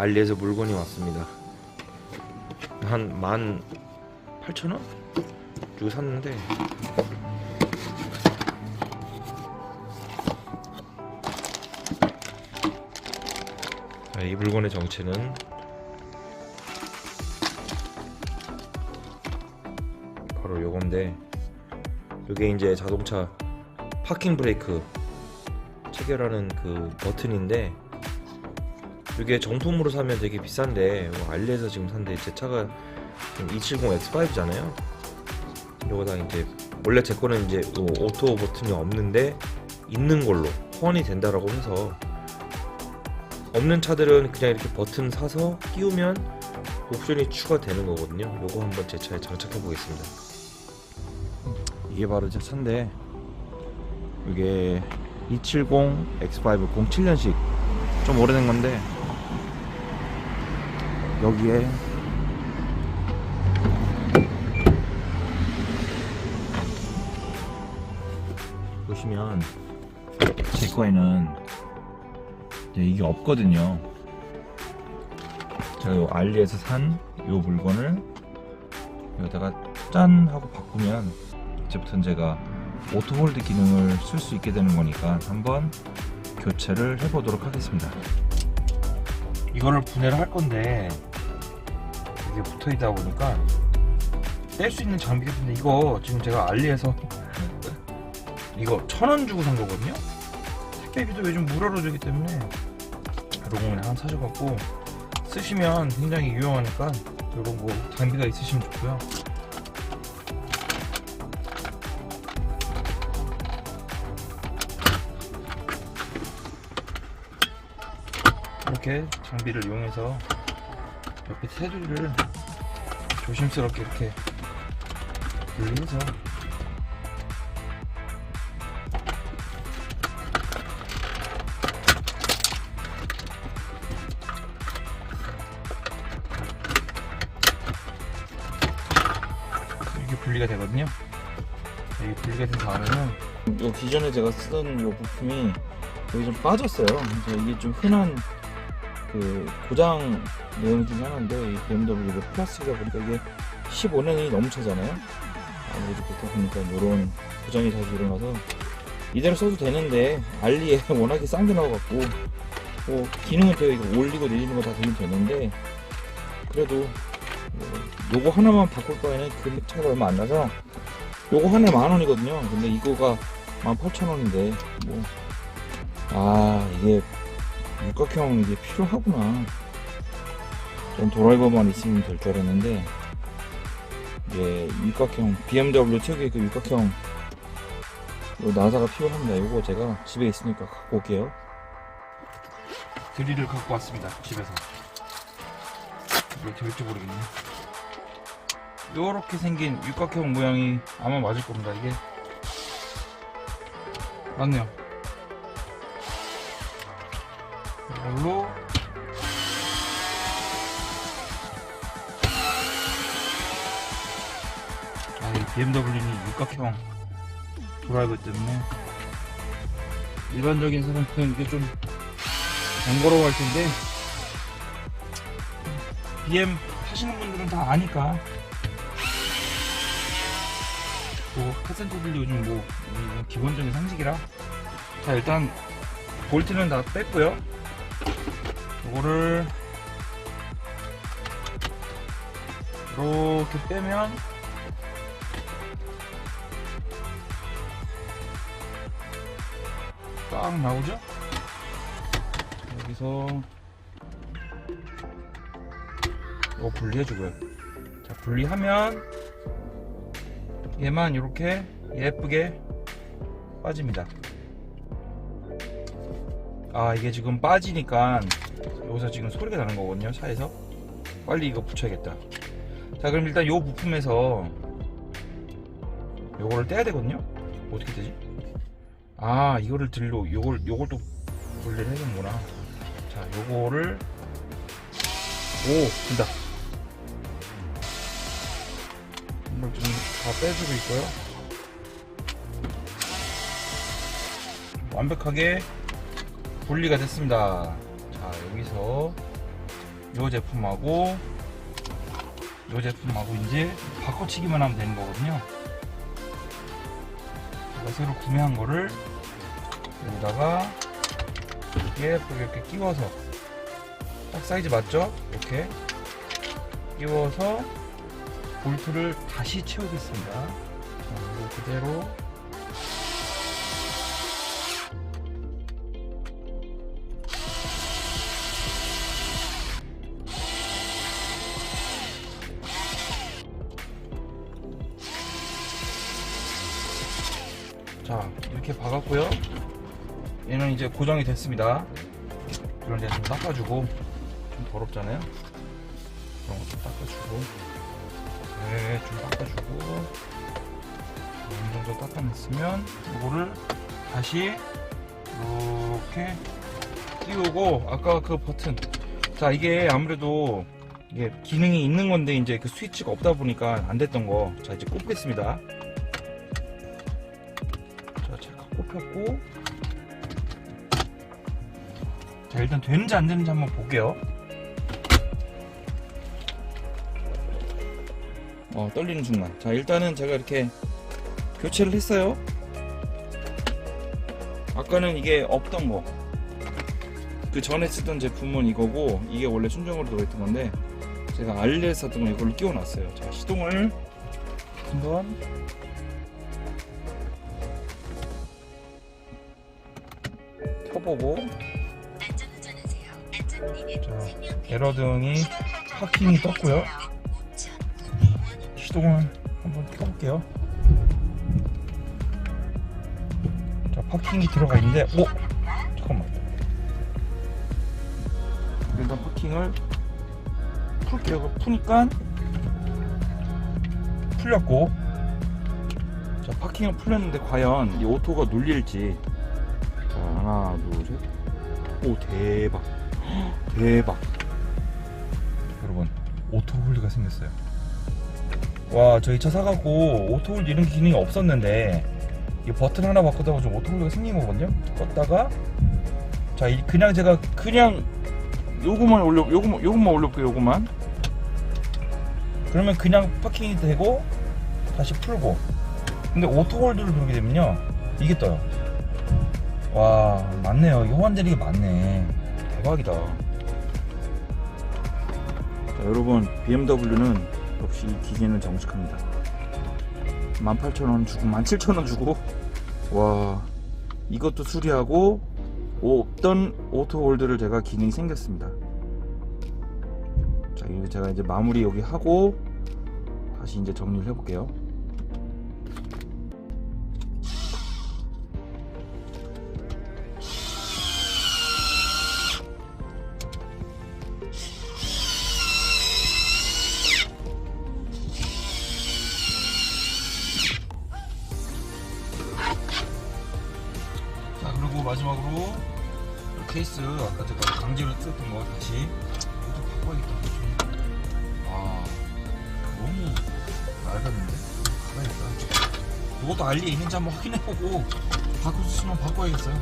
알리에서 물건이 왔습니다. 한 만 8천 원 주고 샀는데 자, 이 물건의 정체는 바로 요건데 요게 이제 자동차 파킹 브레이크 체결하는 그 버튼인데 이게 정품으로 사면 되게 비싼데 이거 알리에서 지금 산데 제 차가 지금 270 X5잖아요. 이거 다 이제 원래 제 거는 이제 요 오토 버튼이 없는데 있는 걸로 호환이 된다라고 해서 없는 차들은 그냥 이렇게 버튼 사서 끼우면 옵션이 추가되는 거거든요. 요거 한번 제 차에 장착해 보겠습니다. 이게 바로 제 차인데 이게 270 X5 07년식 좀 오래된 건데 여기에 보시면 제 거에는 이제 이게 없거든요. 제가 요 알리에서 산 요 물건을 여기다가 짠 하고 바꾸면 이제부터는 제가 오토홀드 기능을 쓸 수 있게 되는 거니까 한번 교체를 해보도록 하겠습니다. 이거를 분해를 할 건데 이게 붙어 있다 보니까 뗄 수 있는 장비가 있는데 이거 지금 제가 알리에서 이거 천 원 주고 산 거거든요. 택배비도 요즘 무료로 주기 때문에 이런 거 하나 사셔갖고 쓰시면 굉장히 유용하니까 이런 거 장비가 있으시면 좋고요. 이렇게 장비를 이용해서 옆에 테두리를 조심스럽게 이렇게 분리해서 이게 분리가 되거든요. 이게 분리가 된 다음에는 요 기존에 제가 쓰던 요 부품이 여기 좀 빠졌어요. 그래서 이게 좀 흔한 그 고장 내용 중에 하나인데 이 BMW 뭐 플라스틱이다 보니까 이게 15년이 넘쳐잖아요. 아무래도 그렇다 보니까 이런 고장이 자주 일어나서 이대로 써도 되는데 알리에 워낙에 싼 게 나와갖고 뭐 기능은 되게 이거 올리고 내리는 거 다 되면 되는데 그래도 뭐 요거 하나만 바꿀 바에는 그 차가 얼마 안 나서 요거 하나에 만 원이거든요. 근데 이거가 18,000원인데 뭐 아 이게 육각형 이게 필요하구나. 전 드라이버만 있으면 될 줄 알았는데 이게 육각형 BMW 특유의 그 육각형 요 나사가 필요합니다. 요거 제가 집에 있으니까 갖고 올게요. 드릴을 갖고 왔습니다. 집에서. 이거 될지 모르겠네. 요렇게 생긴 육각형 모양이 아마 맞을 겁니다. 이게 맞네요. 이걸로? 아, 이 BMW는 육각형 드라이버 때문에 일반적인 사람들은 이게 좀 번거로워할 텐데 BM 하시는 분들은 다 아니까 뭐 카센터들 요즘 뭐 음, 기본적인 상식이라 자 일단 볼트는 다 뺐고요 이거를 이렇게 빼면 딱 나오죠? 여기서 이거 분리해주고요. 자, 분리하면 얘만 이렇게 예쁘게 빠집니다. 아, 이게 지금 빠지니까 여기서 지금 소리가 나는 거거든요, 차에서. 빨리 이거 붙여야겠다. 자, 그럼 일단 요 부품에서 요거를 떼야 되거든요? 어떻게 떼지? 아, 이거를 들로, 요걸, 요걸 또 분리를 해야 되는구나. 자, 요거를 오, 된다. 이걸 좀다 빼주고 있고요. 완벽하게 분리가 됐습니다. 자, 여기서 요 제품하고 요 제품하고 이제 바꿔치기만 하면 되는 거거든요. 제가 새로 구매한 거를 여기다가 예쁘게 이렇게 끼워서 딱 사이즈 맞죠? 이렇게 끼워서 볼트를 다시 채우겠습니다. 자, 이거 그대로 자 이렇게 박았고요. 얘는 이제 고정이 됐습니다. 그런데 좀 닦아주고 좀 더럽잖아요. 그런 거좀 닦아주고. 네좀 닦아주고. 어느 정도 닦아냈으면 이거를 다시 이렇게 띄우고 아까 그 버튼. 자 이게 아무래도 이게 기능이 있는 건데 이제 그 스위치가 없다 보니까 안 됐던 거 자 이제 꼽겠습니다 꼽혔고. 자, 일단 되는지 안 되는지 한번 볼게요. 어, 떨리는 순간. 자, 일단은 제가 이렇게 교체를 했어요. 아까는 이게 없던 거. 그 전에 쓰던 제품은 이거고, 이게 원래 순정으로 들어있던 건데, 제가 알리에서 샀던 거 이걸로 끼워놨어요. 자, 시동을 한번 켜보고. 에러등이 파킹이 떴고요. 시동을 한번 켜볼게요. 자, 파킹이 들어가 있는데, 오! 잠깐만. 일단 파킹을 풀게요. 푸니까 풀렸고. 자, 파킹은 풀렸는데 과연 이 오토가 눌릴지. 자, 하나, 둘, 셋. 오, 대박. 대박. 여러분 오토홀드가 생겼어요 와 저희 차 사갖고 오토홀드 이런 기능이 없었는데 이 버튼 하나 바꾸다가 좀 오토홀드가 생긴 거거든요 껐다가 자 이- 그냥 제가 그냥 요거만 올려, 요거만, 요거만 올려볼게요, 요거만. 그러면 그냥 파킹이 되고 다시 풀고 근데 오토홀드를 누르게 되면요 이게 떠요 와 맞네요 이 호환되는 게 맞네 대박이다 자, 여러분, BMW는 역시 이 기계는 정직합니다. 18,000원 주고, 17,000원 주고, 와, 이것도 수리하고, 없던 오토홀드를 제가 기능이 생겼습니다. 자, 이거 제가 이제 마무리 여기 하고, 다시 이제 정리를 해볼게요. 이 케이스 아까 제가 강제로 뜯었던 거 다시 이것도 바꿔야겠다 와 너무 낡았는데? 바꿔야겠다 이것도 알리에 있는지 한번 확인해보고 바꿀 수 있으면 바꿔야겠어요.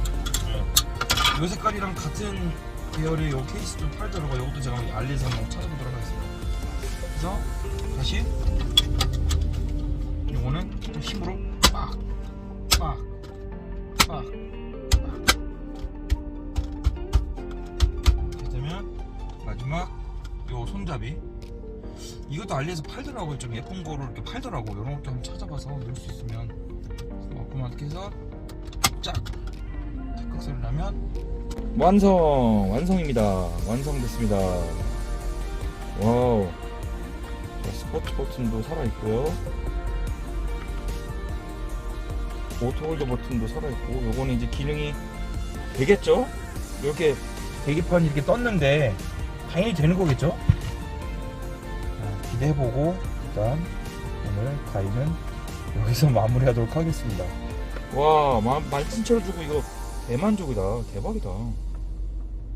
이 색깔이랑 같은 계열의 이 케이스 좀 팔더라고요. 이것도 제가 알리에서 한번 찾아보도록 하겠습니다. 그래서 다시 요거는 좀 힘으로 빡 빡 빡 마지막 요 손잡이 이것도 알리에서 팔더라고요 좀 예쁜 거로 이렇게 팔더라고 이런 것도 한번 찾아봐서 넣을 수 있으면 그만 이렇게 해서 쫙 탁각 소리 나면 완성! 완성입니다. 완성됐습니다. 와우. 자, 스포츠 버튼도 살아있고요. 오토홀드 버튼도 살아있고, 요거는 이제 기능이 되겠죠? 이렇게 계기판이 이렇게 떴는데 당연히 되는 거겠죠? 자, 기대해보고 일단 오늘 가위는 여기서 마무리하도록 하겠습니다 와, 만, 만 7천원 주고 이거 대만족이다. 대박이다.